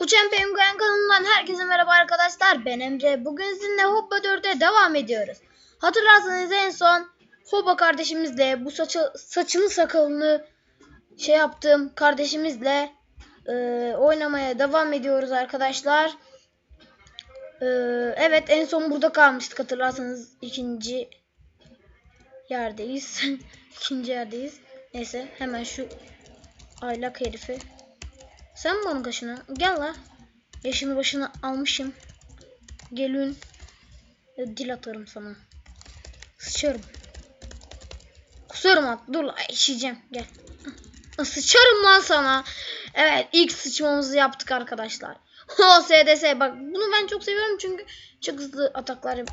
Uçan Penguen kanalından herkese merhaba arkadaşlar. Ben Emre. Bugün sizinle Hoppa 4'e devam ediyoruz. Hatırlarsanız en son Hoppa kardeşimizle bu saçı, saçını sakalını şey yaptığım kardeşimizle e, oynamaya devam ediyoruz arkadaşlar. E, evet en son burada kalmıştık hatırlarsanız ikinci yerdeyiz. ikinci yerdeyiz. Neyse hemen şu aylak herifi sen mi onun kaşını? Gel la. Yaşını başını almışım. Gelin. E, Dil atarım sana. Sıçarım. Kusarım at. Dur la işeyeceğim. Gel. Ah, Sıçarım lan sana. Evet ilk sıçmamızı yaptık arkadaşlar. O SDS bak bunu ben çok seviyorum çünkü çok hızlı ataklar yap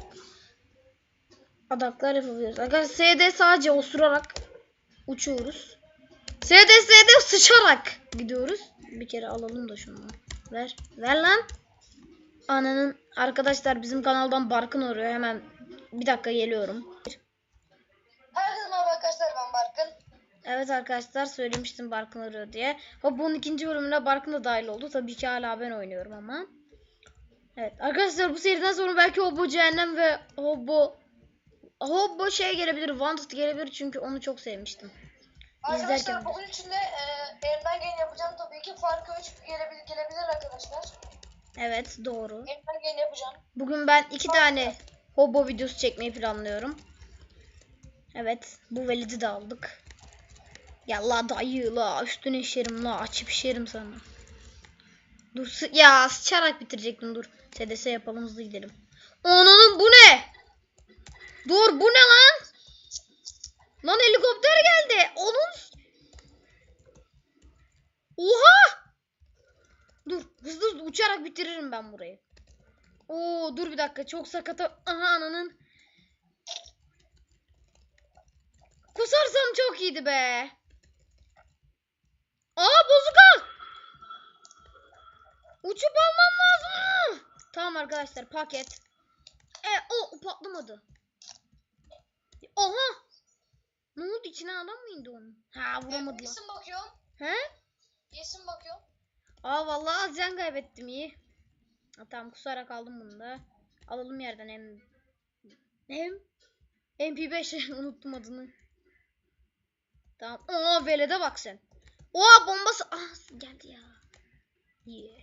ataklar yapabiliyoruz. Arkadaşlar SD sadece osurarak uçuyoruz. SD SD sıçarak gidiyoruz. Bir kere alalım da şunu. Ver. Ver lan. Ananın arkadaşlar bizim kanaldan Barkın arıyor. Hemen bir dakika geliyorum. Herkese merhaba arkadaşlar ben Barkın. Evet arkadaşlar söylemiştim Barkın arıyor diye. Hop bunun ikinci bölümüne Barkın da dahil oldu. Tabii ki hala ben oynuyorum ama. Evet arkadaşlar bu seriden sonra belki Hobbo Cehennem ve Hobbo Hobbo şey gelebilir. Wanted gelebilir çünkü onu çok sevmiştim. Arkadaşlar bugün içinde e, elimden geleni yapacağım tabii ki. Farkı 3 gelebilir, gelebilir arkadaşlar. Evet doğru. Elimden geleni yapacağım. Bugün ben iki tane hobo videosu çekmeyi planlıyorum. Evet bu velidi de aldık. Ya la dayı la üstüne işerim la açıp işerim sana. Dur sı ya sıçarak bitirecektim dur. SDS yapalım hızlı gidelim. Onun bu ne? Dur bu ne lan? Lan helikopter geldi. Onun Oha! Dur hızlı hızlı uçarak bitiririm ben burayı. Oo dur bir dakika çok sakata. Aha ananın. Kusarsam çok iyiydi be. Aa bozuk al. Uçup almam lazım. Tamam arkadaşlar paket. E o patlamadı. Oha. Ne oldu içine adam mı indi onun? Ha vuramadı lan. Yesim bakıyorum. He? Yesim bakıyorum. Aa vallahi az can kaybettim iyi. Ha, tamam kusarak aldım bunu da. Alalım yerden hem. Hem. MP5 unuttum adını. Tamam. Aa velede bak sen. Oha bombası. Ah geldi ya. Yeah.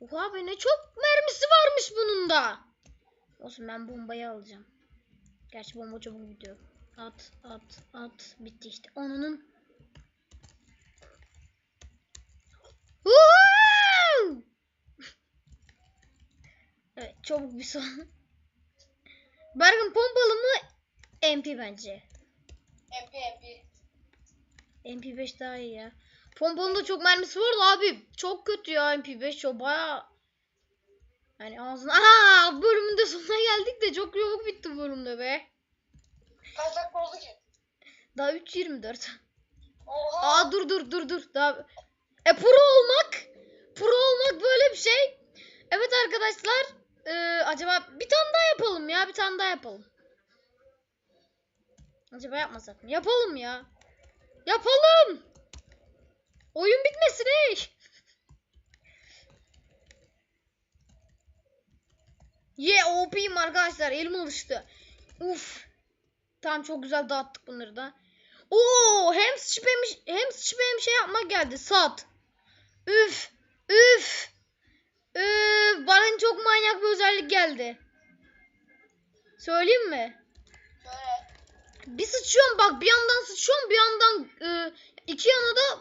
Oha be ne çok mermisi varmış bunun da. Olsun ben bombayı alacağım. Gerçi bomba çabuk bitiyor. At at at bitti işte. Onun Woohoo! evet çabuk bir son. Barkın pompalı mı? MP bence. MP MP. MP5 daha iyi ya. Pompalının da çok mermisi var da abi. Çok kötü ya MP5 çok baya. Yani ağzına. Aha bölümün de sonuna geldik de çok çabuk bitti bu bölümde be. Kaç dakika oldu ki? Daha 3.24. Oha. Aa dur dur dur dur. Daha... E pro olmak. Pro olmak böyle bir şey. Evet arkadaşlar. Ee, acaba bir tane daha yapalım ya. Bir tane daha yapalım. Acaba yapmasak mı? Yapalım ya. Yapalım. Oyun bitmesin ey. Ye yeah, OP'yim arkadaşlar. Elim alıştı. Uf. Tamam çok güzel dağıttık bunları da. Oo hem sıçıp hem, hem sıçıp hem şey yapmak geldi. Sat. Üf. Üf. Üf. Bana çok manyak bir özellik geldi. Söyleyeyim mi? Şöyle. Bir sıçıyorum bak bir yandan sıçıyorum bir yandan e, iki yana da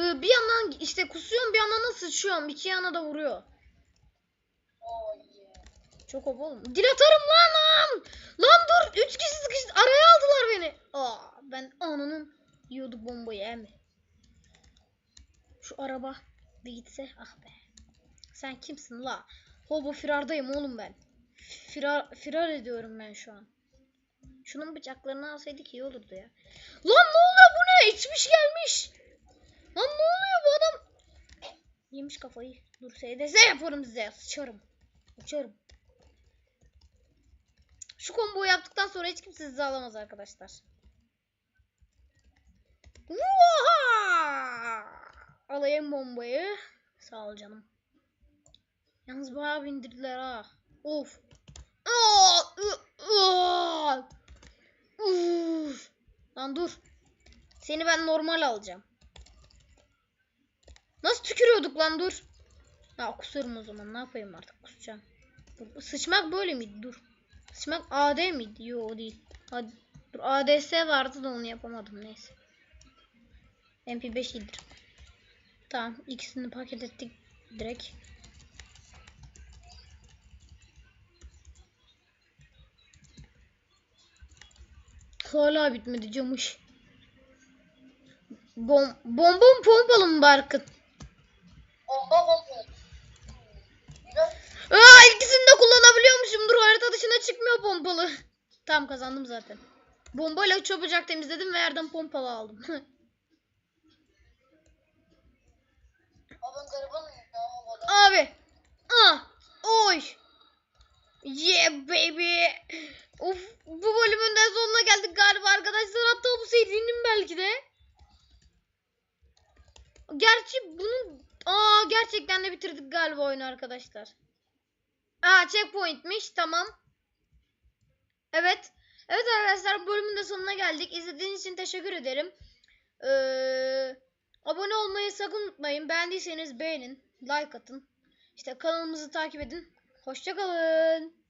e, bir yandan işte kusuyorum bir yandan da sıçıyorum. iki yana da vuruyor. Oh yeah. Çok hop oğlum. Dil atarım lan lan. Lan. Üç kişi sıkıştı. Araya aldılar beni. Aa, ben ananın yiyorduk bombayı em. Şu araba bir gitse. Ah be. Sen kimsin la? Hobo firardayım oğlum ben. Firar, firar ediyorum ben şu an. Şunun bıçaklarını alsaydık iyi olurdu ya. Lan ne oluyor bu ne? İçmiş gelmiş. Lan ne oluyor bu adam? Yemiş kafayı. Dur SDS yaparım size. Sıçarım. Uçarım. Şu komboyu yaptıktan sonra hiç kimse sizi alamaz arkadaşlar. Oha! Alayım bombayı. Sağ ol canım. Yalnız bayağı bindirdiler ha. Of. Uf. Lan dur. Seni ben normal alacağım. Nasıl tükürüyorduk lan dur. Ya kusurum o zaman ne yapayım artık kusacağım. Sıçmak böyle miydi dur. Sıçmak AD miydi? Yo o değil. Hadi. Dur ADS vardı da onu yapamadım neyse. MP5 iyidir. Tamam ikisini paket ettik direkt. Hala bitmedi camış. Bom bonbon pompalı mı Barkın? Tamam kazandım zaten. Bombayla çabucak temizledim ve yerden pompalı aldım. Abi. Ah. Oy. Yeah baby. Of bu bölümün de sonuna geldik galiba arkadaşlar. Hatta bu serinin belki de. Gerçi bunun Aa gerçekten de bitirdik galiba oyunu arkadaşlar. Aa checkpointmiş tamam. Evet. Evet arkadaşlar bölümün de sonuna geldik. İzlediğiniz için teşekkür ederim. Ee, abone olmayı sakın unutmayın. Beğendiyseniz beğenin. Like atın. İşte kanalımızı takip edin. Hoşçakalın.